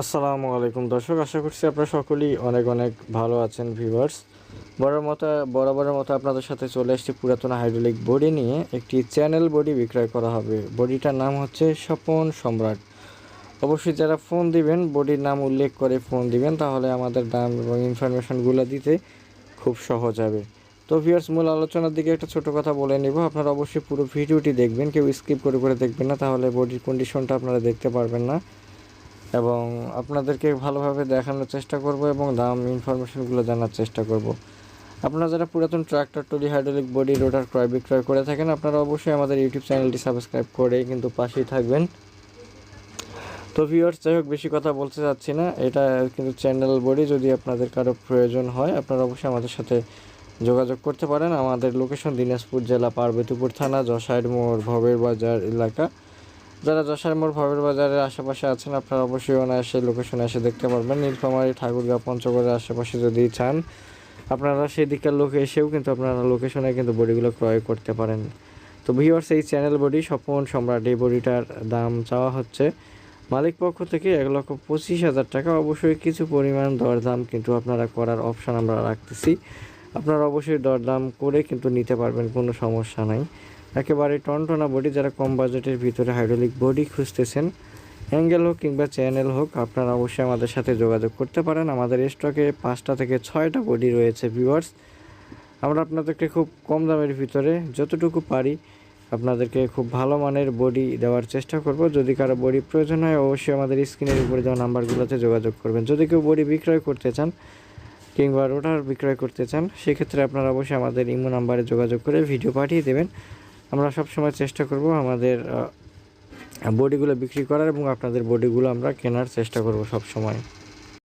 আসসালামু আলাইকুম। দর্শক, আশা করছি আপনারা সকলেই অনেক অনেক ভালো আছেন ভিউয়ার্স বড়ের মতো, বরাবরের মতো আপনাদের সাথে চলে এসেছি পুরাতন হাইড্রোলিক বডি নিয়ে। একটি চ্যানেল বডি বিক্রয় করা হবে। বডিটার নাম হচ্ছে স্বপন সম্রাট। অবশ্যই যারা ফোন দিবেন বডির নাম উল্লেখ করে ফোন দিবেন, তাহলে আমাদের দাম এবং ইনফরমেশনগুলো দিতে খুব সহজ হবে। তো ভিউয়ার্স মূল আলোচনার দিকে একটা ছোট কথা বলে নিব। আপনারা অবশ্যই পুরো ভিডিওটি দেখবেন, কেউ স্কিপ করে করে দেখবেন না, তাহলে বডির কন্ডিশনটা আপনারা দেখতে পারবেন না। এবং আপনাদেরকে ভালোভাবে দেখানোর চেষ্টা করব এবং দাম ইনফরমেশনগুলো জানার চেষ্টা করব। আপনারা যারা পুরাতন tractor trolley hydraulic body rotor ক্রয়, বিক্রয় করে থাকেন, আপনারা অবশ্যই আমাদের ইউটিউব চ্যানেলটি সাবস্ক্রাইব করে কিন্তু পাশেই থাকবেন। তো ভিউয়ার্স যাই হোক, বেশি কথা বলতে চাচ্ছি না। এটা কিন্তু চ্যানেল বডি যদি আপনাদের কারও প্রয়োজন হয়, আপনারা অবশ্যই আমাদের সাথে যোগাযোগ করতে পারেন। আমাদের লোকেশন দিনাজপুর জেলা পার্বতীপুর থানা জশাইড মোড়, ভবের বাজার এলাকা। যারা যশোর মোড় ভবের বাজারের আশেপাশে আছেন, আপনারা অবশ্যই অনায়াসে লোকেশনে এসে দেখতে পারবেন। নীলফামারী ঠাকুরগাঁও পঞ্চগড়ের আশেপাশে যদি চান, আপনারা সেদিকের লোকে এসেও কিন্তু আপনারা লোকেশনে কিন্তু বডিগুলো ক্রয় করতে পারেন। তো ভিওর্স এই চ্যানেল বডি, স্বপন সম্রাট, এই বডিটার দাম চাওয়া হচ্ছে মালিক পক্ষ থেকে এক লক্ষ পঁচিশ হাজার টাকা। অবশ্যই কিছু পরিমাণ দরদাম কিন্তু আপনারা করার অপশান আমরা রাখতেছি। আপনারা অবশ্যই দরদাম করে কিন্তু নিতে পারবেন, কোনো সমস্যা নাই। একেবারে টনটনা বডি যারা কম বাজেটের ভিতরে হাইড্রোলিক বডি খুঁজতেছেন অ্যাঙ্গেল হোক কিংবা চ্যানেল হোক, আপনারা অবশ্যই আমাদের সাথে যোগাযোগ করতে পারেন। আমাদের স্টকে পাঁচটা থেকে ছয়টা বডি রয়েছে ভিউয়ার্স আমরা আপনাদেরকে খুব কম দামের ভিতরে যতটুকু পারি আপনাদেরকে খুব ভালো মানের বডি দেওয়ার চেষ্টা করব। যদি কারও বডি প্রয়োজন হয়, অবশ্যই আমাদের স্ক্রিনের উপরে দেওয়া নাম্বারগুলোতে যোগাযোগ করবেন। যদি কেউ বডি বিক্রয় করতে চান কিংবা রোটার বিক্রয় করতে চান, সেক্ষেত্রে আপনারা অবশ্যই আমাদের ইমো নাম্বারে যোগাযোগ করে ভিডিও পাঠিয়ে দেবেন। আমরা সবসময় চেষ্টা করব আমাদের বডিগুলো বিক্রি করার এবং আপনাদের বডিগুলো আমরা কেনার চেষ্টা করব সব সময়